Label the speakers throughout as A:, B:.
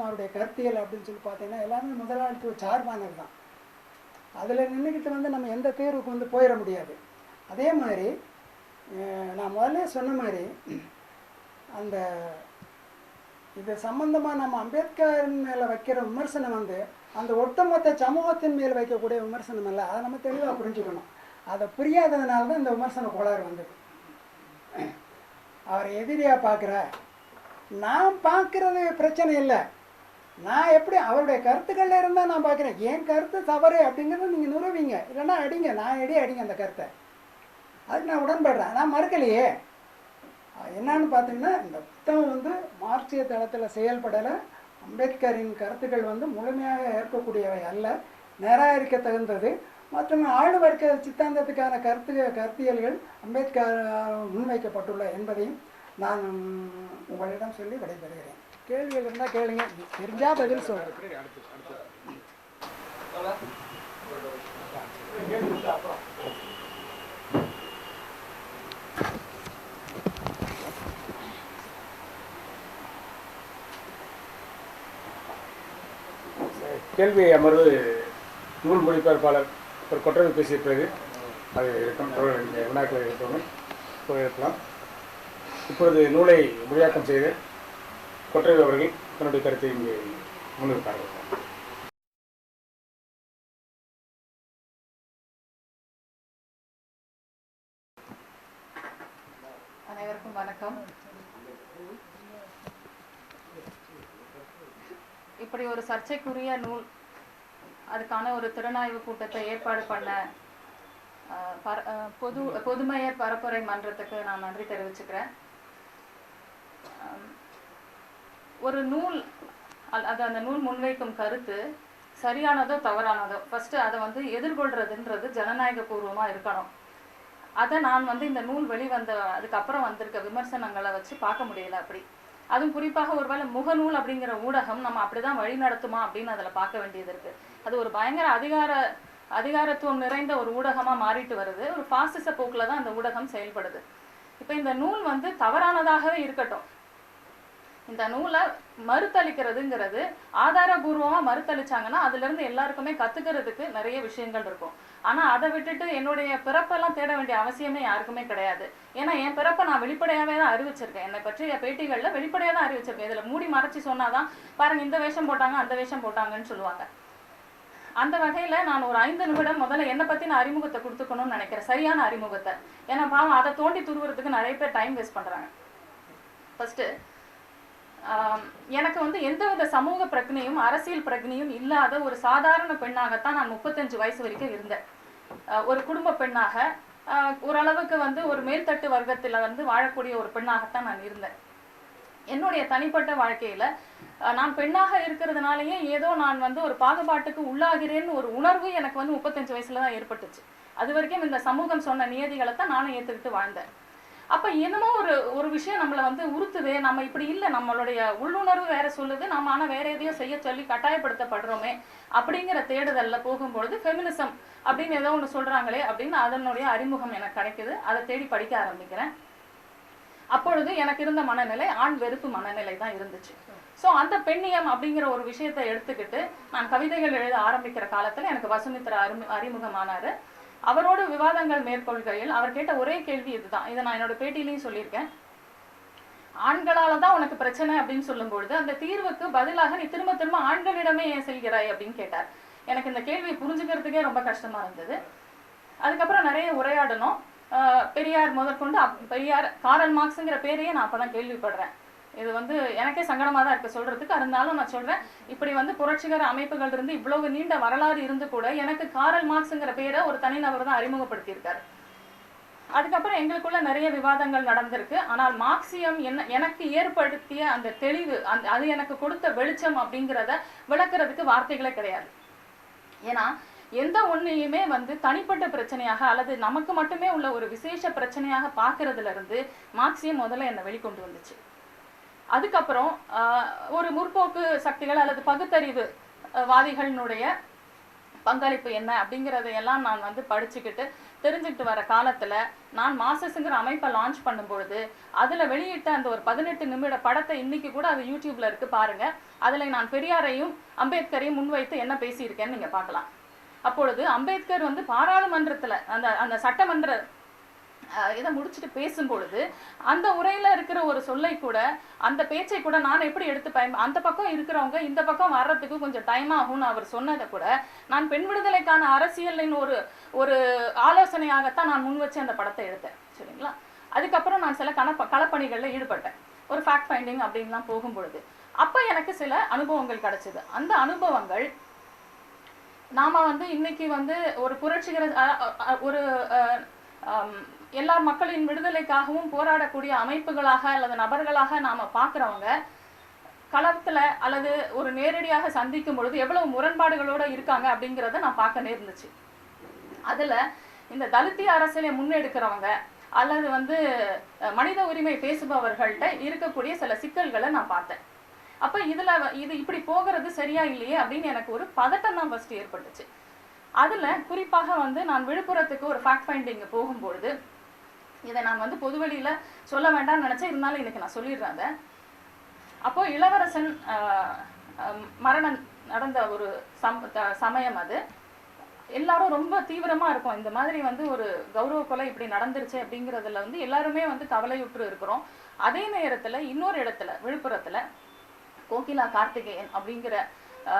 A: அவருடைய கருத்தியல் அப்படின்னு சொல்லி பார்த்தீங்கன்னா எல்லாமே முதலாளித்துவ சார்பானது தான். அதில் நின்றுக்கிட்டு வந்து நம்ம எந்த தேர்வுக்கு வந்து போயிட முடியாது. அதே மாதிரி நான் முதல்ல சொன்ன மாதிரி அந்த இது சம்பந்தமாக நம்ம அம்பேத்கரின் மேலே வைக்கிற விமர்சனம் வந்து அந்த ஒட்டுமொத்த சமூகத்தின் மேல் வைக்கக்கூடிய விமர்சனம் அல்ல. அதை நம்ம தெளிவாக புரிஞ்சுக்கணும். அதை புரியாததுனால தான் இந்த விமர்சன கோளாறு வந்தது. அவரை எதிரியாக பார்க்குற நான் பார்க்குறது பிரச்சனை இல்லை. நான் எப்படி அவருடைய கருத்துக்கள்ல இருந்தால் நான் பார்க்குறேன். என் கருத்து தவறு அப்படிங்கிறத நீங்கள் நிறுவீங்க இல்லைன்னா அடிங்க. நான் அடி அடிங்க அந்த கருத்தை. அதுக்கு நான் உடன்படுறேன். நான் மறுக்கலையே. என்னன்னு பார்த்தீங்கன்னா இந்த புத்தகம் வந்து மார்க்சிய தளத்தில் செயல்படலை. அம்பேத்கரின் கருத்துக்கள் வந்து முழுமையாக ஏற்கக்கூடியவை அல்ல. நிராகரிக்க தகுந்தது. மற்றும் ஆளுவர்க்க வர்க்க சித்தாந்தத்துக்கான கருத்து கருத்தியல்கள் அம்பேத்கர் முன்வைக்கப்பட்டுள்ள என்பதையும் நான் உங்களிடம் சொல்லி விடைபெறுகிறேன். கேள்விகள் இருந்தால் கேளுங்க. தெரிஞ்சா பதில் சொல்றேன்
B: கேள்வி அமர்வு நூல் மொழிபெயர்ப்பாளர் ஒரு கொற்றவை பேசிய பிறகு அது இருக்கும். தொடர் இந்த வினாக்களை இருக்கணும் இருக்கலாம் இப்பொழுது நூலை மொழியாக்கம் செய்து கொற்றவை அவர்கள் தன்னுடைய கருத்தை இங்கே முன்னிறுத்தார்கள்
C: அனைவருக்கும் வணக்கம். இப்படி ஒரு சர்ச்சைக்குரிய நூல் அதுக்கான ஒரு திறனாய்வு கூட்டத்தை ஏற்பாடு பண்ண பொது பொதுமையர் பரப்புரை மன்றத்துக்கு நான் நன்றி தெரிவிச்சுக்கிறேன். ஒரு நூல் அது அந்த நூல் முன்வைக்கும் கருத்து சரியானதோ தவறானதோ. ஃபஸ்ட்டு அதை வந்து எதிர்கொள்றதுன்றது ஜனநாயக பூர்வமாக இருக்கணும். அதை நான் வந்து இந்த நூல் வெளிவந்த அதுக்கப்புறம் வந்திருக்க விமர்சனங்களை வச்சு பார்க்க முடியல அப்படி. அதுவும் குறிப்பாக ஒருவேளை முகநூல் அப்படிங்கிற ஊடகம் நம்ம அப்படிதான் வழி நடத்துமா அப்படின்னு அதில் பார்க்க வேண்டியது இருக்கு. அது ஒரு பயங்கர அதிகார அதிகாரத்துவம் நிறைந்த ஒரு ஊடகமாக மாறிட்டு வருது. ஒரு பாசிச போக்கில் தான் அந்த ஊடகம் செயல்படுது. இப்போ இந்த நூல் வந்து தவறானதாகவே இருக்கட்டும். இந்த நூலை மறுத்தளிக்கிறதுங்கிறது ஆதாரபூர்வமாக மறுத்தளிச்சாங்கன்னா அதுல இருந்து எல்லாருக்குமே கத்துக்கிறதுக்கு நிறைய விஷயங்கள் இருக்கும். ஆனா அதை விட்டுட்டு என்னுடைய பிறப்பெல்லாம் தேட வேண்டிய அவசியமே யாருக்குமே கிடையாது. ஏன்னா என் பிறப்பை நான் வெளிப்படையாகவே தான் அறிவிச்சிருக்கேன். என்னை பற்றிய பேட்டிகளில் வெளிப்படையாக தான் அறிவிச்சிருக்கேன். இதில் மூடி மறைச்சு சொன்னாதான் பாருங்க இந்த வேஷம் போட்டாங்க அந்த வேஷம் போட்டாங்கன்னு சொல்லுவாங்க. அந்த வகையில நான் ஒரு ஐந்து நிமிடம் முதல்ல என்னை பற்றி நான் அறிமுகத்தை கொடுத்துக்கணும்னு நினைக்கிறேன். சரியான அறிமுகத்தை. ஏன்னா பாவம் அதை தோண்டி துருவுறதுக்கு நிறைய பேர் டைம் வேஸ்ட் பண்றாங்க. ஃபஸ்ட்டு எனக்கு வந்து எந்தவித சமூக பிரச்சனையும் அரசியல் பிரச்சனையும் இல்லாத ஒரு சாதாரண பெண்ணாகத்தான் நான் முப்பத்தஞ்சு வயசு வரைக்கும் இருந்தேன். ஒரு குடும்ப பெண்ணாக ஓரளவுக்கு வந்து ஒரு மேல்தட்டு வர்க்கத்தில் வந்து வாழக்கூடிய ஒரு பெண்ணாகத்தான் நான் இருந்தேன். என்னுடைய தனிப்பட்ட வாழ்க்கையில் நான் பெண்ணாக இருக்கிறதுனாலயே ஏதோ நான் வந்து ஒரு பாகுபாட்டுக்கு உள்ளாகிறேன்னு ஒரு உணர்வு எனக்கு வந்து முப்பத்தஞ்சு வயசுல தான் ஏற்பட்டுச்சு. அது வரைக்கும் இந்த சமூகம் சொன்ன நியதிகளை தான் நானும் ஏற்றுக்கிட்டு வாழ்ந்தேன். அப்ப என்னமோ ஒரு ஒரு விஷயம் நம்மள வந்து உறுத்துது. நம்ம இப்படி இல்லை. நம்மளுடைய உள்ளுணர்வு வேற சொல்லுது. நம்ம ஆனால் வேற எதையோ செய்ய சொல்லி கட்டாயப்படுத்தப்படுறோமே அப்படிங்கிற தேடுதல்ல போகும்பொழுது ஃபெமினிசம் அப்படின்னு ஏதோ ஒன்று சொல்றாங்களே அப்படின்னு அதனுடைய அறிமுகம் எனக்கு கிடைக்குது. அதை தேடி படிக்க ஆரம்பிக்கிறேன். அப்பொழுது எனக்கு இருந்த மனநிலை ஆண் வெறுப்பு மனநிலை தான் இருந்துச்சு. ஸோ அந்த பெண்ணியம் அப்படிங்கிற ஒரு விஷயத்தை எடுத்துக்கிட்டு நான் கவிதைகள் எழுத ஆரம்பிக்கிற காலத்துல எனக்கு வசுமித்ரா அறிமு அறிமுகமானாரு. அவரோடு விவாதங்கள் மேற்கொள்கையில் அவர் கேட்ட ஒரே கேள்வி இதுதான். இதை நான் என்னோட பேட்டியிலையும் சொல்லியிருக்கேன். ஆண்களால தான் உனக்கு பிரச்சனை அப்படின்னு சொல்லும்பொழுது அந்த தீர்வுக்கு பதிலாக நீ திரும்ப திரும்ப ஆண்களிடமே ஏன் செல்கிறாய் அப்படின்னு கேட்டார். எனக்கு இந்த கேள்வியை புரிஞ்சுக்கிறதுக்கே ரொம்ப கஷ்டமா இருந்தது. அதுக்கப்புறம் நிறைய உரையாடணும். பெரியார் முதற்கொண்டு அப்- பெரியார் காரல் மார்க்ஸுங்கிற பேரையே நான் அப்பதான் கேள்விப்படுறேன். இது வந்து எனக்கே சங்கடமாக தான் இருக்க சொல்கிறதுக்கு இருந்தாலும் நான் சொல்கிறேன் இப்படி வந்து புரட்சிகர அமைப்புகள் இருந்து இவ்வளவு நீண்ட வரலாறு இருந்து கூட எனக்கு காரல் மார்க்ஸுங்கிற பேரை ஒரு தனிநபர் தான் அறிமுகப்படுத்தியிருக்காரு. அதுக்கப்புறம் எங்களுக்குள்ள நிறைய விவாதங்கள் நடந்திருக்கு. ஆனால் மார்க்சியம் என்ன எனக்கு ஏற்படுத்திய அந்த தெளிவு அந்த அது எனக்கு கொடுத்த வெளிச்சம் அப்படிங்கிறத விளக்குறதுக்கு வார்த்தைகளே கிடையாது. ஏன்னா எந்த ஒன்றையுமே வந்து தனிப்பட்ட பிரச்சனையாக அல்லது நமக்கு மட்டுமே உள்ள ஒரு விசேஷ பிரச்சனையாக பார்க்கறதுல இருந்து மார்க்சியம் முதல்ல என்னை வெளிக்கொண்டு வந்துச்சு. அதுக்கப்புறம் ஒரு முற்போக்கு சக்திகள் அல்லது பகுத்தறிவு வாதிகளினுடைய பங்களிப்பு என்ன அப்படிங்கிறதையெல்லாம் நான் வந்து படிச்சுக்கிட்டு தெரிஞ்சுக்கிட்டு வர காலத்தில் நான் மாசஸ்ங்கிற அமைப்பை லான்ச் பண்ணும் பொழுது வெளியிட்ட அந்த ஒரு பதினெட்டு நிமிட படத்தை இன்னைக்கு கூட அது யூடியூப்ல இருக்குது பாருங்கள் அதில் நான் பெரியாரையும் அம்பேத்கரையும் முன்வைத்து என்ன பேசியிருக்கேன்னு நீங்கள் பார்க்கலாம். அப்பொழுது அம்பேத்கர் வந்து பாராளுமன்றத்தில் அந்த அந்த சட்டமன்ற இதை முடிச்சுட்டு பேசும்பொழுது அந்த உரையில இருக்கிற ஒரு சொல்லை கூட அந்த பேச்சை கூட நான் எப்படி எடுத்து பயன் அந்த பக்கம் இருக்கிறவங்க இந்த பக்கம் வர்றதுக்கு கொஞ்சம் டைம் ஆகும்னு அவர் சொன்னதை கூட நான் பெண் விடுதலைக்கான அரசியலின் ஒரு ஒரு ஆலோசனையாகத்தான் நான் முன் வச்சு அந்த படத்தை எடுத்தேன் சரிங்களா? அதுக்கப்புறம் நான் சில கணப்ப களப்பணிகளில் ஈடுபட்டேன். ஒரு ஃபேக்ட் ஃபைண்டிங் அப்படின்லாம் போகும்பொழுது அப்போ எனக்கு சில அனுபவங்கள் கிடைச்சிது. அந்த அனுபவங்கள் நாம வந்து இன்னைக்கு வந்து ஒரு புரட்சிகர ஒரு எல்லா மக்களின் விடுதலைக்காகவும் போராடக்கூடிய அமைப்புகளாக அல்லது நபர்களாக நாம் பார்க்குறவங்க களத்தில் அல்லது ஒரு நேரடியாக சந்திக்கும் பொழுது எவ்வளவு முரண்பாடுகளோடு இருக்காங்க அப்படிங்கிறத நான் பார்க்க நேர்ந்துச்சு. அதில் இந்த தலித்திய அரசியலை முன்னெடுக்கிறவங்க அல்லது வந்து மனித உரிமை பேசுபவர்கள்ட்ட இருக்கக்கூடிய சில சிக்கல்களை நான் பார்த்தேன். அப்போ இதில் இது இப்படி போகிறது சரியா இல்லையே அப்படின்னு எனக்கு ஒரு பதட்டம் தான் ஃபஸ்ட்டு ஏற்பட்டுச்சு. அதில் குறிப்பாக வந்து நான் விழுப்புரத்துக்கு ஒரு ஃபேக்ட் ஃபைண்டிங்கு போகும்பொழுது இதை நான் வந்து பொதுவெளியில சொல்ல வேண்டாம்னு நினைச்சேன் இருந்தாலும் இன்னைக்கு நான் சொல்லிடுறேன் அதை. அப்போ இளவரசன் மரணம் நடந்த ஒரு சம் த- சமயம் அது. எல்லாரும் ரொம்ப தீவிரமா இருக்கும். இந்த மாதிரி வந்து ஒரு கௌரவ கொலை இப்படி நடந்துருச்சு அப்படிங்கறதுல வந்து எல்லாருமே வந்து கவலையுற்று இருக்கிறோம். அதே நேரத்துல இன்னொரு இடத்துல விழுப்புரத்துல கோகிலா கார்த்திகேயன் அப்படிங்கிற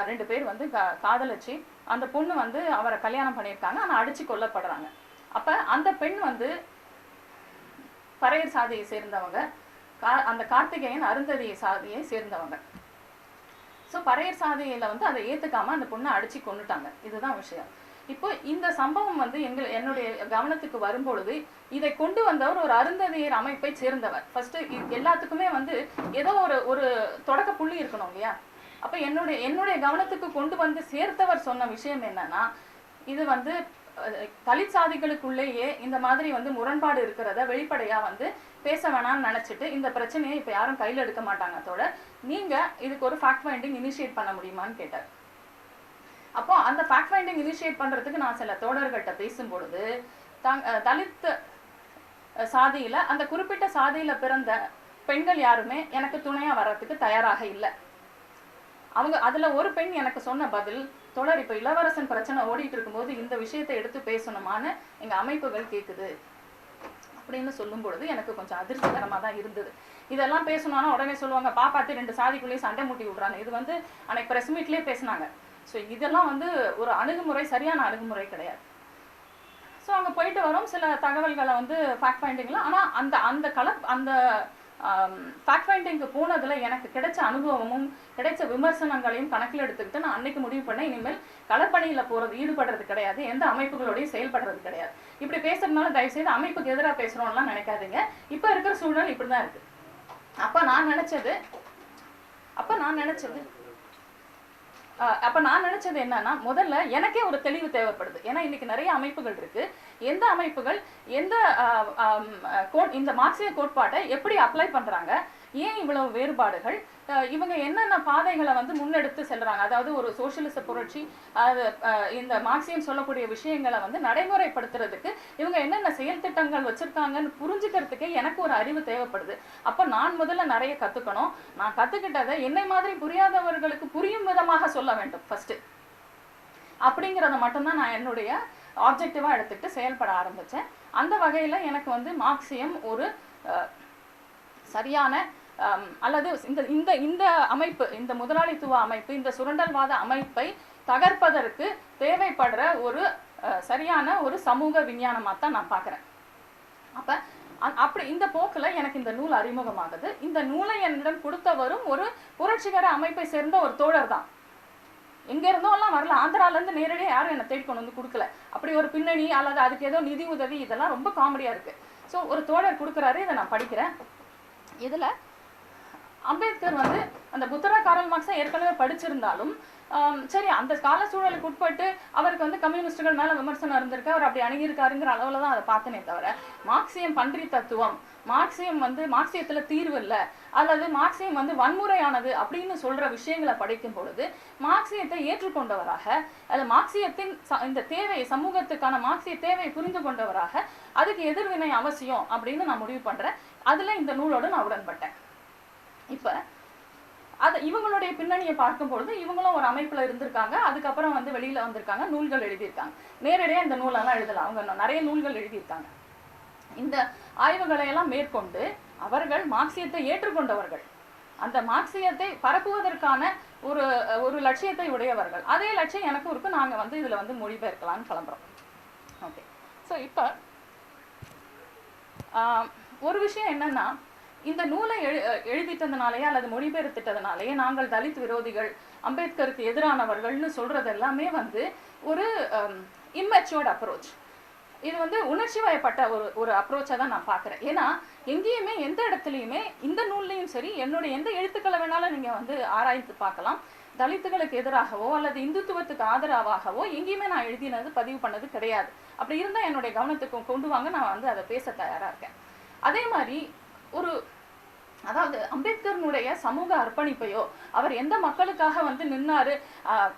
C: ரெண்டு பேர் வந்து கா- காதலிச்சு அந்த பொண்ணு வந்து அவரை கல்யாணம் பண்ணியிருக்காங்க. ஆனால் அடிச்சு கொல்லப்படுறாங்க. அப்ப அந்த பெண் வந்து பறையர் சாதியை சேர்ந்தவங்க கா- அந்த கார்த்திகேயன் அருந்ததியை சாதியை சேர்ந்தவங்க. ஸோ பறையர் சாதியில வந்து அதை ஏத்துக்காம அந்த பொண்ணை அடிச்சு கொண்டுட்டாங்க இதுதான் விஷயம். இப்போ இந்த சம்பவம் வந்து எங்க என்னுடைய கவனத்துக்கு வரும்பொழுது இதை கொண்டு வந்தவர் ஒரு அருந்ததியர் அமைப்பை சேர்ந்தவர். ஃபர்ஸ்ட் எல்லாத்துக்குமே வந்து ஏதோ ஒரு ஒரு தொடக்க புள்ளி இருக்கணும் இல்லையா? அப்ப என்னுடைய என்னுடைய கவனத்துக்கு கொண்டு வந்து சேர்த்தவர் சொன்ன விஷயம் என்னன்னா இது வந்து தலித் சாதிகளுக்குள்ளேயே இந்த மாதிரி வந்து முரண்பாடு இருக்கிறத வெளிப்படையா வந்து பேச வேணாம்னு நினைச்சிட்டு இந்த பிரச்சனையை இப்ப யாரும் கையில எடுக்க மாட்டாங்க தோட நீங்க இதுக்கு ஒரு ஃபேக்ட் ஃபைண்டிங் இனிஷியேட் பண்ண முடியுமான்னு கேட்டார் அப்போ அந்த ஃபேக்ட் ஃபைண்டிங் இனிஷியேட் பண்றதுக்கு நான் சில தோழர்கள்ட்ட பேசும்பொழுது தாங்க தலித் சாதியில அந்த குறிப்பிட்ட சாதியில பிறந்த பெண்கள் யாருமே எனக்கு துணையா வர்றதுக்கு தயாராக இல்லை. அவங்க அதுல ஒரு பெண் எனக்கு சொன்ன பதில் தொடர் இப்ப இளவரசன் பிரச்சனை ஓடிட்டு இருக்கும்போது இந்த விஷயத்தை எடுத்து பேசணுமான்னு எங்க அமைப்புகள் கேக்குது. அப்படின்னு சொல்லும் பொழுது எனக்கு கொஞ்சம் அதிர்ச்சிகரமா தான் இருந்தது. இதெல்லாம் பேசணும்னா உடனே சொல்லுவாங்க பாப்பாத்து ரெண்டு சாதிக்குள்ளேயே சண்டை மூட்டி விடுறாங்க இது வந்து அன்னைக்கு பிரஸ் மீட்லயே பேசினாங்க. ஸோ இதெல்லாம் வந்து ஒரு அணுகுமுறை சரியான அணுகுமுறை கிடையாது. ஸோ அங்கே போயிட்டு வரும். சில தகவல்களை வந்து ஃபேக்ட் ஃபைண்டிங்கில் ஆனால் அந்த அந்த கல அந்த ஃபேக்ட் ஃபைண்டிங்க்கு போனதில் எனக்கு கிடைச்ச அனுபவமும் கிடைச்ச விமர்சனங்களையும் கணக்கில் எடுத்துக்கிட்டு நான் அன்னைக்கு முடிவு பண்ணேன். இனிமேல் களப்பணியில் போகிறது ஈடுபடுறது கிடையாது. எந்த அமைப்புகளோடையும் செயல்படுறது கிடையாது. இப்படி பேசுறதுனால தயவுசெய்து அமைப்புக்கு எதிராக பேசுகிறோம்லாம் நினைக்காதீங்க. இப்போ இருக்கிற சூழல் இப்படி தான் இருக்குது அப்போ நான் நினச்சது அப்போ நான் நினச்சது அப்போ நான் நினச்சது என்னன்னா முதல்ல எனக்கே ஒரு தெளிவு தேவைப்படுது. ஏன்னா இன்னைக்கு நிறைய அமைப்புகள் இருக்கு. எந்த அமைப்புகள் எந்த இந்த மார்க்சிய கோட்பாட்டை எப்படி அப்ளை பண்ணுறாங்க ஏன் இவ்வளவு வேறுபாடுகள்? இவங்க என்னென்ன பாதைகளை வந்து முன்னெடுத்து செல்றாங்க? அதாவது ஒரு சோசியலிச புரட்சி அது அஹ், இந்த மார்க்சியம் சொல்லக்கூடிய விஷயங்களை வந்து நடைமுறைப்படுத்துறதுக்கு இவங்க என்னென்ன செயல் திட்டங்கள் வச்சிருக்காங்கன்னு புரிஞ்சுக்கிறதுக்கே எனக்கு ஒரு அறிவு தேவைப்படுது. அப்போ நான் முதல்ல நிறைய கத்துக்கணும். நான் கத்துக்கிட்டதை என்னை மாதிரி புரியாதவர்களுக்கு புரியும் விதமாக சொல்ல வேண்டும் ஃபர்ஸ்ட் அப்படிங்கிறத மட்டும்தான் நான் என்னுடைய ஆப்ஜெக்டிவா எடுத்துட்டு செயல்பட ஆரம்பிச்சேன். அந்த வகையில எனக்கு வந்து மார்க்சியம் ஒரு சரியான அல்லது இந்த இந்த இந்த அமைப்பு இந்த முதலாளித்துவ அமைப்பு இந்த சுரண்டல்வாத அமைப்பை தகர்ப்பதற்கு தேவைப்படுற ஒரு சரியான ஒரு சமூக விஞ்ஞானமாக தான் நான் பார்க்குறேன். அப்போ அப்படி இந்த போக்கில் எனக்கு இந்த நூல் அறிமுகமாகுது. இந்த நூலை என்னிடம் கொடுத்தவரும் ஒரு புரட்சிகர அமைப்பை சேர்ந்த ஒரு தோழர் தான். எங்கே இருந்தோ எல்லாம் வரல. ஆந்திரால இருந்து நேரடியாக யாரும் என்னை தேடி கொண்டு வந்து கொடுக்கல. அப்படி ஒரு பின்னணி அல்லது அதுக்கு ஏதோ நிதி உதவி இதெல்லாம் ரொம்ப காமெடியாக இருக்குது ஸோ ஒரு தோழர் கொடுக்குறாரு இதை நான் படிக்கிறேன். இதில் அம்பேத்கர் வந்து அந்த புத்தரா காரல் மார்க்ஸை ஏற்கனவே படிச்சிருந்தாலும் சரி அந்த கால சூழலுக்கு உட்பட்டு அவருக்கு வந்து கம்யூனிஸ்டுகள் மேல விமர்சனம் இருந்திருக்கு அவர் அப்படி அணுகியிருக்காருங்கிற அளவுல தான் அதை பார்த்தனே தவிர மார்க்சியம் பன்றி தத்துவம் மார்க்சியம் வந்து மார்க்சியத்துல தீர்வு இல்லை அல்லது மார்க்சியம் வந்து வன்முறையானது அப்படின்னு சொல்ற விஷயங்களை படிக்கும் பொழுது மார்க்சியத்தை ஏற்றுக்கொண்டவராக அல்லது மார்க்சியத்தின் ச- இந்த தேவை சமூகத்துக்கான மார்க்சிய தேவையை புரிந்து கொண்டவராக அதுக்கு எதிர்வினை அவசியம் அப்படின்னு நான் முடிவு பண்றேன். அதுல இந்த நூலோடு நான் உடன்பட்டேன். இப்போ அது இவங்களுடைய பின்னணியை பார்க்கும் பொழுது இவங்களும் ஒரு அமைப்பில் இருந்திருக்காங்க. அதுக்கப்புறம் வந்து வெளியில் வந்திருக்காங்க. நூல்கள் எழுதியிருக்காங்க. நேரடியாக இந்த நூலெல்லாம் எழுதலாம். அவங்க நிறைய நூல்கள் எழுதியிருக்காங்க. இந்த ஆய்வுகளை எல்லாம் மேற்கொண்டு அவர்கள் மார்க்சியத்தை ஏற்றுக்கொண்டவர்கள். அந்த மார்க்சியத்தை பரப்புவதற்கான ஒரு ஒரு லட்சியத்தை உடையவர்கள். அதே லட்சியம் எனக்கும் இருக்கும் நாங்கள் வந்து இதில் வந்து மொழிபெயர்க்கலாம்னு கிளம்புறோம். ஓகே ஸோ இப்போ ஒரு விஷயம் என்னன்னா இந்த நூலை எழு எழுதிட்டதுனாலேயே அல்லது மொழிபெயர்த்திட்டதுனாலேயே நாங்கள் தலித் விரோதிகள் அம்பேத்கருக்கு எதிரானவர்கள்னு சொல்கிறது எல்லாமே வந்து ஒரு இம்மெச்சுவர்ட் அப்ரோச் இது வந்து உணர்ச்சி வயப்பட்ட ஒரு ஒரு அப்ரோச்சை தான் நான் பார்க்குறேன். ஏன்னா எங்கேயுமே எந்த இடத்துலையுமே இந்த நூல்லையும் சரி என்னுடைய எந்த எழுத்துக்களை வேணாலும் நீங்கள் வந்து ஆராய்ந்து பார்க்கலாம். தலித்துகளுக்கு எதிராகவோ அல்லது இந்துத்துவத்துக்கு ஆதரவாகவோ எங்கேயுமே நான் எழுதினது பதிவு பண்ணது கிடையாது. அப்படி இருந்தால் என்னுடைய கவனத்துக்கு கொண்டு வாங்க நான் வந்து அதை பேச தயாராக இருக்கேன். அதே மாதிரி ஒரு அதாவது அம்பேத்கர்னுடைய சமூக அர்ப்பணிப்பையோ அவர் எந்த மக்களுக்காக வந்து நின்னாரு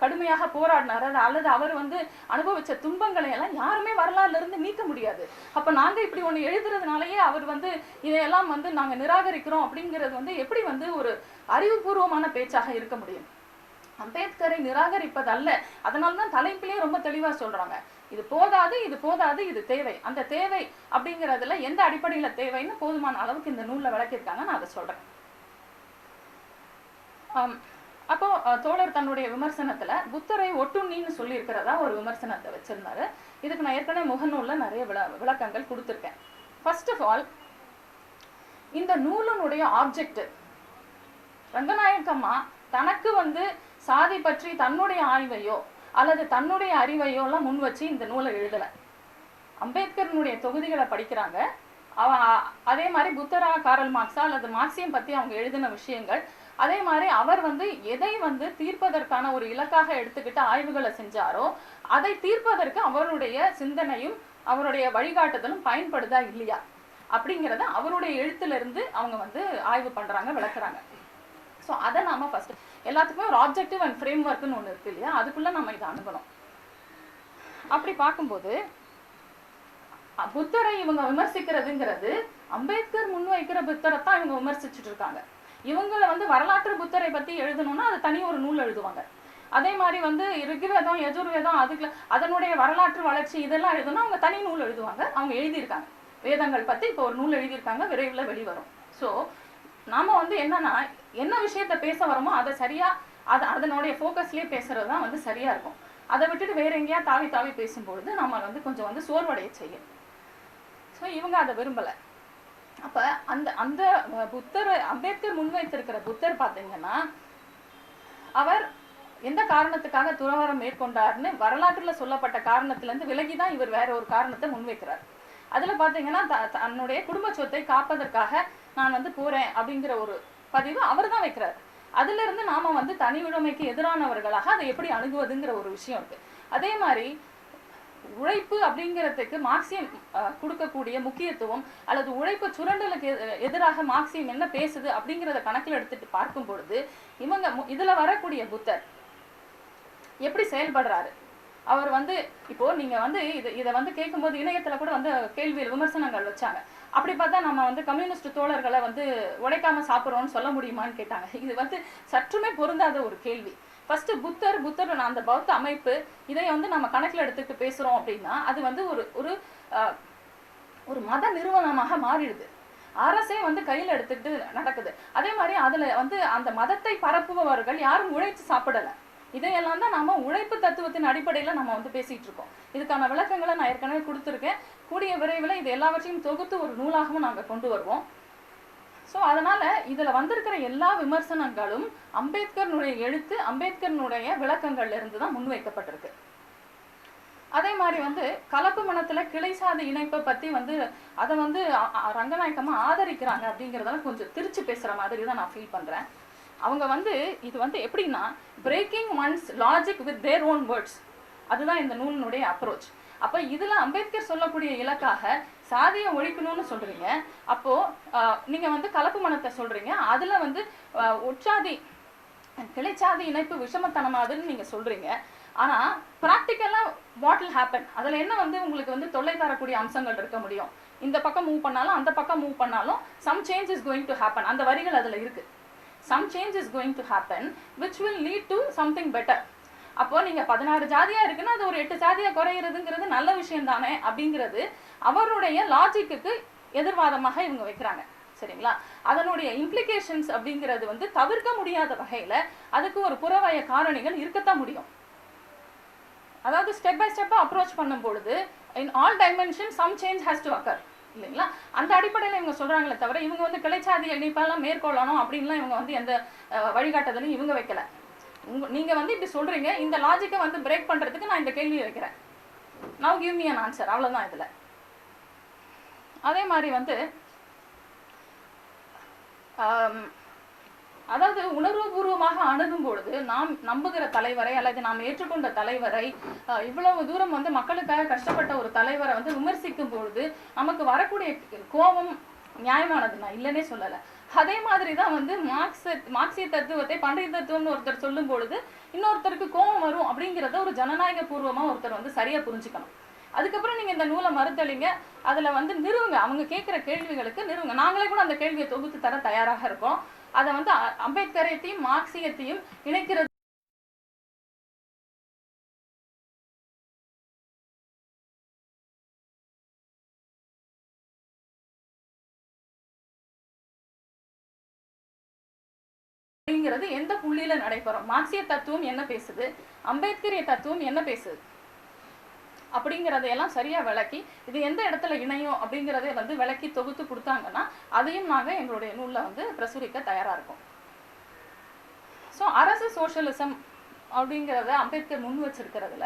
C: கடுமையாக போராடினாரு அல்லது அவர் வந்து அனுபவிச்ச துன்பங்களை எல்லாம் யாருமே வரலாறுல இருந்து நீக்க முடியாது. அப்ப நாங்க இப்படி ஒண்ணு எழுதுறதுனாலயே அவர் வந்து இதையெல்லாம் வந்து நாங்க நிராகரிக்கிறோம் அப்படிங்கிறது வந்து எப்படி வந்து ஒரு அறிவுபூர்வமான பேச்சாக இருக்க முடியும்? அம்பேத்கரை நிராகரிப்பதல்ல. அதனால தான் தலைப்பிலேயே ரொம்ப தெளிவா சொல்றாங்க. இது போதாது இது போதாது இது தேவை. அந்த தேவை அப்படிங்கறதுல எந்த அடிப்படையில தேவைன்னு போதுமான அளவுக்கு இந்த நூல்ல விளக்கியிருக்காங்க நான் அதை சொல்றேன். அப்போ தோழர் தன்னுடைய விமர்சனத்துல புத்தரை ஒட்டுண்ணின்னு சொல்லி இருக்கிறதா ஒரு விமர்சனத்தை வச்சிருந்தாரு. இதுக்கு நான் ஏற்கனவே முகநூல்ல நிறைய விள விளக்கங்கள் கொடுத்துருக்கேன். ஃபர்ஸ்ட் ஆஃப் ஆல் இந்த நூலினுடைய ஆப்ஜெக்ட் ரங்கநாயக்கம்மா தனக்கு வந்து சாதி பற்றி தன்னுடைய ஆய்வையோ அல்லது தன்னுடைய அறிவையோ எல்லாம் முன் வச்சு இந்த நூலை எழுதல அம்பேத்கர்னுடைய தொகுதிகளை படிக்கிறாங்க. அவ அதே மாதிரி புத்தரா காரல் மார்க்ஸா அல்லது மார்க்சியம் பத்தி அவங்க எழுதின விஷயங்கள். அதே மாதிரி அவர் வந்து எதை வந்து தீர்ப்பதற்கான ஒரு இலக்காக எடுத்துக்கிட்டு ஆய்வுகளை செஞ்சாரோ அதை தீர்ப்பதற்கு அவருடைய சிந்தனையும் அவருடைய வழிகாட்டுதலும் பயன்படுதா இல்லையா? அப்படிங்கிறத அவருடைய எழுத்துல இருந்து அவங்க வந்து ஆய்வு பண்றாங்க விளக்குறாங்க. ஸோ அதை நாம ஃபர்ஸ்ட் எல்லாத்துக்குமே ஒரு ஆப்ஜெக்டிவ் அண்ட் ஃப்ரேம் ஒர்க்குன்னு ஒன்று இருக்கு இல்லையா? அதுக்குள்ளே நம்ம இதை அணுகணும். அப்படி பார்க்கும்போது புத்தரை இவங்க விமர்சிக்கிறதுங்கிறது அம்பேத்கர் முன்வைக்கிற புத்தரை தான் இவங்க விமர்சிச்சுட்டு இருக்காங்க. இவங்கள வந்து வரலாற்று புத்தரை பற்றி எழுதணும்னா அது தனி ஒரு நூல் எழுதுவாங்க. அதே மாதிரி வந்து ரிக்வேதம் யஜுர்வேதம் அதுக்குள்ள அதனுடைய வரலாற்று வளர்ச்சி இதெல்லாம் எழுதணும் அவங்க தனி நூல் எழுதுவாங்க. அவங்க எழுதியிருக்காங்க. வேதங்கள் பற்றி இப்போ ஒரு நூல் எழுதியிருக்காங்க விரைவில் வெளிவரும். ஸோ நாம் வந்து என்னன்னா என்ன விஷயத்த பேச வரமோ அதை சரியா அது அதனுடைய ஃபோக்கஸ்லயே பேசுறது தான் வந்து சரியா இருக்கும். அதை விட்டுட்டு வேற எங்கேயா தாவி தாவி பேசும்பொழுது நம்ம வந்து கொஞ்சம் வந்து சோர்வடைய செய்யும். ஸோ இவங்க அதை விரும்பல. அப்ப அந்த அந்த புத்தர் அம்பேத்கர் முன்வைத்திருக்கிற புத்தர் பார்த்தீங்கன்னா அவர் எந்த காரணத்துக்காக துறவரம் மேற்கொண்டார்னு வரலாற்றுல சொல்லப்பட்ட காரணத்திலேருந்து விலகி தான் இவர் வேற ஒரு காரணத்தை முன்வைக்கிறார். அதுல பார்த்தீங்கன்னா த- தன்னுடைய குடும்ப சொத்தை காப்பதற்காக நான் வந்து போறேன் அப்படிங்கிற ஒரு பதிவு அவர் தான் வைக்கிறார். அதுல இருந்து நாம வந்து தனி உடைமைக்கு எதிரானவர்களாக அதை எப்படி அணுகுவதுங்கிற ஒரு விஷயம் இருக்கு. அதே மாதிரி உழைப்பு அப்படிங்கிறதுக்கு மார்க்சியம் அஹ், கொடுக்கக்கூடிய முக்கியத்துவம் அல்லது உழைப்பு சுரண்டலுக்கு எதிராக மார்க்சியம் என்ன பேசுது அப்படிங்கிறத கணக்கில் எடுத்துட்டு பார்க்கும் பொழுது இவங்க இதுல வரக்கூடிய புத்தர் எப்படி செயல்படுறாரு? அவர் வந்து இப்போ நீங்க வந்து இதை இதை வந்து கேட்கும்போது இணையத்துல கூட வந்து கேள்வியில் விமர்சனங்கள் வச்சாங்க. அப்படி பார்த்தா நம்ம வந்து கம்யூனிஸ்ட் தோழர்களை வந்து உடைக்காம சாப்பிட்றோம்னு சொல்ல முடியுமான்னு கேட்டாங்க. இது வந்து சற்றுமே பொருந்தாத ஒரு கேள்வி. ஃபர்ஸ்ட் புத்தர் புத்தர் அந்த பௌத்த அமைப்பு இதை வந்து நம்ம கணக்கில் எடுத்துட்டு பேசுறோம் அப்படின்னா அது வந்து ஒரு ஒரு ஒரு மத நிறுவனமாக மாறிடுது. அரசே வந்து கையில் எடுத்துக்கிட்டு நடக்குது. அதே மாதிரி அதுல வந்து அந்த மதத்தை பரப்புபவர்கள் யாரும் உழைத்து சாப்பிடலை. இதையெல்லாம் தான் நாம உழைப்பு தத்துவத்தின் அடிப்படையில நம்ம வந்து பேசிட்டு இருக்கோம். இதுக்கான விளக்கங்களை நான் ஏற்கனவே கொடுத்துருக்கேன். கூடிய விரைவில் இது எல்லாவற்றையும் தொகுத்து ஒரு நூலாகவும் நாங்கள் கொண்டு வருவோம். ஸோ அதனால இதுல வந்திருக்கிற எல்லா விமர்சனங்களும் அம்பேத்கர்னுடைய எழுத்து அம்பேத்கர்னுடைய விளக்கங்கள்ல இருந்து தான் முன்வைக்கப்பட்டிருக்கு. அதே மாதிரி வந்து கலப்பு மனத்துல கிளை சாதி இணைப்பை பத்தி வந்து அதை வந்து ரங்கநாயக்கமாக ரங்கநாயக்கமா ஆதரிக்கிறாங்க அப்படிங்கிறதெல்லாம் கொஞ்சம் திருச்சி பேசுற மாதிரி தான் நான் ஃபீல் பண்றேன். அவங்க வந்து இது வந்து எப்படின்னா breaking one's logic with their own words அதுதான் இந்த நூலினுடைய அப்ரோச் அப்போ இதில் அம்பேத்கர் சொல்லக்கூடிய இலக்காக சாதியை ஒழிக்கணும்னு சொல்கிறீங்க அப்போது நீங்கள் வந்து கலப்பு மனத்தை சொல்கிறீங்க அதில் வந்து உற்சாதி கிளைச்சாதி இணைப்பு விஷமத்தனமாதுன்னு நீங்கள் சொல்கிறீங்க ஆனால் ப்ராக்டிக்கலாக வாட் வில் ஹேப்பன் அதில் என்ன வந்து உங்களுக்கு வந்து தொல்லை தரக்கூடிய அம்சங்கள் இருக்க முடியும்? இந்த பக்கம் மூவ் பண்ணாலும் அந்த பக்கம் மூவ் பண்ணாலும் some change is going to happen அந்த வரிகள் அதில் இருக்குது some change is going to happen which will lead to something better அப்போது நீங்கள் பதினாறு ஜாதியாக இருக்குன்னா அது ஒரு எட்டு ஜாதியாக குறையிறதுங்கிறது நல்ல விஷயம் தானே அப்படிங்கிறது அவருடைய லாஜிக்குக்கு எதிர்வாதமாக இவங்க வைக்கிறாங்க. சரிங்களா? அதனுடைய இம்ப்ளிகேஷன்ஸ் அப்படிங்கிறது வந்து தவிர்க்க முடியாத வகையில் அதுக்கு ஒரு புறவய காரணிகள் இருக்கத்தான் முடியும். அதாவது ஸ்டெப் பை ஸ்டெப்பாக அப்ரோச் பண்ணும் பொழுது in all dimension some change has to occur இல்லைங்களா? அந்த அடிப்படையில் இவங்க சொல்றாங்களே தவிர இவங்க வந்து கிளைச்சாதி இணைப்பெல்லாம் மேற்கொள்ளணும் அப்படின்லாம் இவங்க வந்து எந்த வழிகாட்டுதலையும் இவங்க வைக்கல. உங்க நீங்க வந்து இப்படி சொல்றீங்க இந்த லாஜிக்கை வந்து பிரேக் பண்றதுக்கு நான் இந்த கேள்வி வைக்கிறேன். Now give me an answer அவ்வளவுதான் இதுல. அதே மாதிரி வந்து அதாவது உணர்வுபூர்வமாக அணுகும் பொழுது நாம் நம்புகிற தலைவரை அல்லது நாம் ஏற்றுக்கொண்ட தலைவரை இவ்வளவு தூரம் வந்து மக்களுக்காக கஷ்டப்பட்ட ஒரு தலைவரை வந்து விமர்சிக்கும் பொழுது நமக்கு வரக்கூடிய கோபம் நியாயமானது நான் இல்லைன்னே சொல்லலை. அதே மாதிரி தான் வந்து மார்க்ஸ் மார்க்சிய தத்துவத்தை பண்டைய தத்துவம்னு ஒருத்தர் சொல்லும் பொழுது இன்னொருத்தருக்கு கோபம் வரும் அப்படிங்கிறத ஒரு ஜனநாயக பூர்வமாக ஒருத்தர் வந்து சரியாக புரிஞ்சுக்கணும். அதுக்கப்புறம் நீங்கள் இந்த நூலை மறுத்தளிங்க அதில் வந்து நிறுவுங்க. அவங்க கேட்குற கேள்விகளுக்கு நிறுவுங்க. நாங்களே கூட அந்த கேள்வியை தொகுத்து தர தயாராக இருக்கோம். அதை வந்து அம்பேத்கரையத்தையும் மார்க்சியத்தையும் இணைக்கிறது. அப்படிங்கிறது எந்த புள்ளியில நடைபெறும்? மார்க்சிய தத்துவம் என்ன பேசுது? அம்பேத்கரிய தத்துவம் என்ன பேசுது? அப்படிங்கிறதையெல்லாம் சரியா விளக்கி இது எந்த இடத்துல இணையும் அப்படிங்கிறதை வந்து விளக்கி தொகுத்து கொடுத்தாங்கன்னா அதையும் நாங்கள் எங்களுடைய நூல்ல வந்து பிரசுரிக்க தயாரா இருக்கோம். ஸோ அரசு சோஷலிசம் அப்படிங்கிறத அம்பேத்கர் முன் வச்சிருக்கிறதுல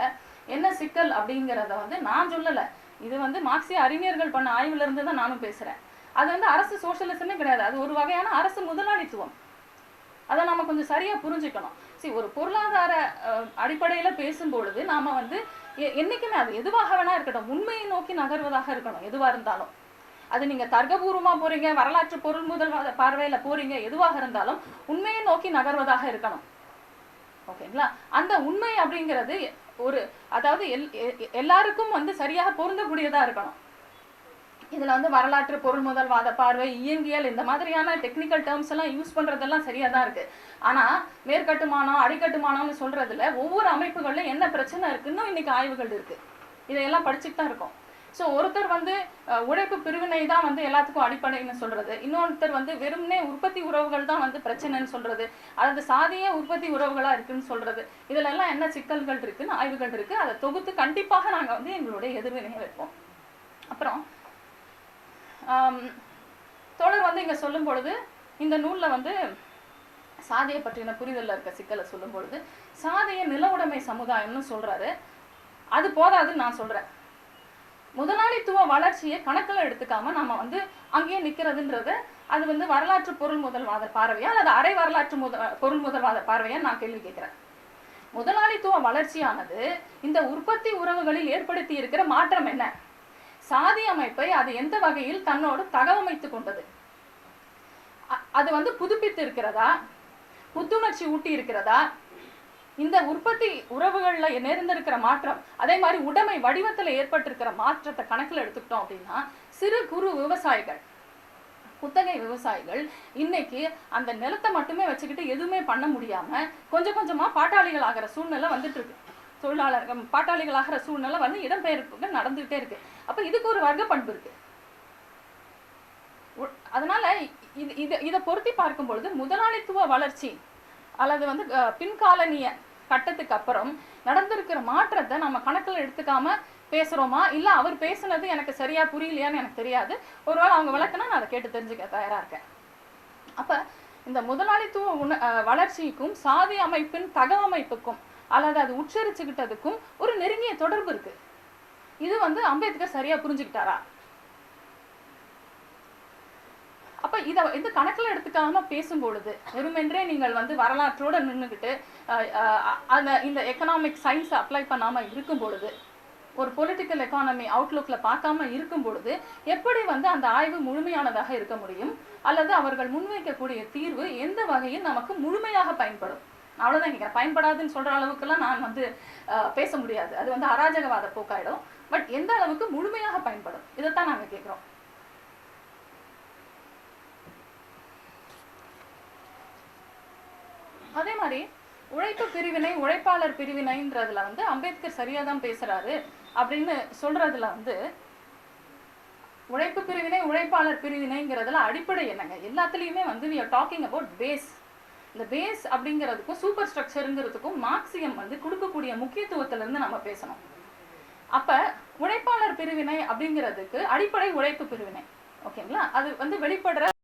C: என்ன சிக்கல் அப்படிங்கிறத வந்து நான் சொல்லலை. இது வந்து மார்க்சிய அறிஞர்கள் பண்ண ஆய்வுல இருந்து தான் நானும் பேசுறேன். அது வந்து அரசு சோஷலிசமே கிடையாது. அது ஒரு வகையான அரசு முதலாளித்துவம். அதை நம்ம கொஞ்சம் சரியா புரிஞ்சுக்கணும். சரி ஒரு பொருளாதார அஹ், அடிப்படையில பேசும்பொழுது நாம வந்து எ- என்னைக்குமே அது எதுவாக வேணா இருக்கட்டும். உண்மையை நோக்கி நகர்வதாக இருக்கணும் எதுவாக இருந்தாலும். அது நீங்க தர்க்கபூர்வமா போறீங்க வரலாற்று பொருள் முதல் பார்வையில போறீங்க எதுவாக இருந்தாலும் உண்மையை நோக்கி நகர்வதாக இருக்கணும். ஓகேங்களா? அந்த உண்மை அப்படிங்கிறது ஒரு அதாவது எல் எ- எல்லாருக்கும் வந்து சரியாக பொருந்தக்கூடியதா இருக்கணும். இதில் வந்து வரலாற்று பொருள் முதல்வாத பார்வை இயங்கியல் இந்த மாதிரியான டெக்னிக்கல் டேர்ம்ஸ் எல்லாம் யூஸ் பண்ணுறதெல்லாம் சரியாக தான் இருக்குது ஆனால் மேற்கட்டுமானம் அடிக்கட்டுமானம்னு சொல்கிறதுல ஒவ்வொரு அமைப்புகளிலும் என்ன பிரச்சனை இருக்குன்னு இன்றைக்கி ஆய்வுகள் இருக்குது இதையெல்லாம் படிச்சுட்டு தான் இருக்கோம். ஸோ ஒருத்தர் வந்து உழைப்பு பிரிவினை தான் வந்து எல்லாத்துக்கும் அடிப்படைன்னு சொல்கிறது இன்னொருத்தர் வந்து வெறும்னே உற்பத்தி உறவுகள் தான் வந்து பிரச்சனைன்னு சொல்கிறது அல்லது சாதியே உற்பத்தி உறவுகளாக இருக்குன்னு சொல்கிறது இதிலெல்லாம் என்ன சிக்கல்கள் இருக்குன்னு ஆய்வுகள் இருக்குது அதை தொகுத்து கண்டிப்பாக நாங்கள் வந்து எங்களுடைய எதிர்வினையை வைப்போம். அப்புறம் தோழர் வந்து இங்க சொல்லும் பொழுது இந்த நூல்ல வந்து சாதியை பற்றின புரிதல்ல இருக்க சிக்கலை சொல்லும் பொழுது சாதியை நிலவுடைமை சமுதாயம்னு சொல்றாரு. அது போதாதுன்னு நான் சொல்றேன். முதலாளித்துவ வளர்ச்சியை கணக்கில் எடுத்துக்காம நம்ம வந்து அங்கேயே நிற்கிறதுன்றது அது வந்து வரலாற்று பொருள் முதல்வாத பார்வையா அல்லது அரை வரலாற்று முத பொருள் முதல்வாத பார்வையா நான் கேள்வி கேட்கிறேன். முதலாளித்துவ வளர்ச்சியானது இந்த உற்பத்தி உறவுகளில் ஏற்படுத்தி இருக்கிற மாற்றம் என்ன? சாதி அமைப்பை அது எந்த வகையில் தன்னோடு தகவமைத்து கொண்டது? அ- அது வந்து புதுப்பித்து இருக்கிறதா புத்துணர்ச்சி ஊட்டி இருக்கிறதா இந்த உற்பத்தி உறவுகள்ல நேர்ந்திருக்கிற மாற்றம் அதே மாதிரி உடைமை வடிவத்துல ஏற்பட்டிருக்கிற மாற்றத்தை கணக்கில் எடுத்துக்கிட்டோம் அப்படின்னா சிறு குறு விவசாயிகள் குத்தகை விவசாயிகள் இன்னைக்கு அந்த நிலத்தை மட்டுமே வச்சுக்கிட்டு எதுவுமே பண்ண முடியாம கொஞ்சம் கொஞ்சமா பாட்டாளிகள் ஆகிற சூழ்நிலை வந்துட்டு இருக்கு. தொழிலாளர்கள் பாட்டாளிகள் ஆகிற சூழ்நிலை வந்து இடம்பெயர்ப்புகள் நடந்துகிட்டே இருக்கு. அப்ப இதுக்கு ஒரு வர்க்க பண்பு இருக்கு அதனால இது இது இதை பொருத்தி பார்க்கும் பொழுது முதலாளித்துவ வளர்ச்சி அல்லது வந்து பின்காலனிய கட்டத்துக்கு அப்புறம் நடந்திருக்கிற மாற்றத்தை நம்ம கணக்கில் எடுத்துக்காம பேசுறோமா? இல்ல அவர் பேசுனது எனக்கு சரியா புரியலையான்னு எனக்கு தெரியாது. ஒருவேளை அவங்க விளக்குனா நான் அதை கேட்டு தெரிஞ்சுக்க தயாரா இருக்கேன். அப்ப இந்த முதலாளித்துவ உண வளர்ச்சிக்கும் சாதி அமைப்பின் தகவமைப்புக்கும் அல்லது அது உச்சரிச்சுக்கிட்டதுக்கும் ஒரு நெருங்கிய தொடர்பு இருக்கு. இது வந்து அம்பேத்கர் சரியா புரிஞ்சுக்கிட்டாரா? அப்ப இத இது கணக்குல எடுத்துக்காம பேசும்பொழுது வெறுமென்றே நீங்கள் வந்து வரலாற்றோட நின்றுக்கிட்டு அந்த இந்த எக்கனாமிக் சயின்ஸ் அப்ளை பண்ணாம இருக்கும் பொழுது ஒரு பொலிட்டிக்கல் எக்கானமி அவுட்லுக்ல பார்க்காம இருக்கும் பொழுது எப்படி வந்து அந்த ஆய்வு முழுமையானதாக இருக்க முடியும்? அல்லது அவர்கள் முன்வைக்கக்கூடிய தீர்வு எந்த வகையில் நமக்கு முழுமையாக பயன்படும்? அவ்வளவுதான் கேட்குறேன் பயன்படாதுன்னு சொல்ற அளவுக்குலாம் நான் வந்து பேச முடியாது. அது வந்து அராஜகவாத போக்காயிடும். பட் எந்த அளவுக்கு முழுமையாக பயன்படும்? இதைத்தான் நாங்க கேட்குறோம். அதே மாதிரி உழைப்பு பிரிவினை உழைப்பாளர் பிரிவினைன்றதுல வந்து அம்பேத்கர் சரியா தான் பேசுறாரு அப்படின்னு சொல்றதுல வந்து உழைப்பு பிரிவினை உழைப்பாளர் பிரிவினைங்கிறதுல அடிப்படை என்னங்க? எல்லாத்துலேயுமே வந்து we டாக்கிங் அபவுட் பேஸ் இந்த பேஸ் அப்படிங்கிறதுக்கும் சூப்பர் ஸ்ட்ரக்சருங்கிறதுக்கும் மார்க்சியம் வந்து கொடுக்கக்கூடிய முக்கியத்துவத்திலேருந்து நம்ம பேசணும். அப்ப உழைப்பாளர் பிரிவினை அப்படிங்கிறதுக்கு அடிப்படை உழைப்பு பிரிவினை. ஓகேங்களா அது வந்து வெளிப்படுற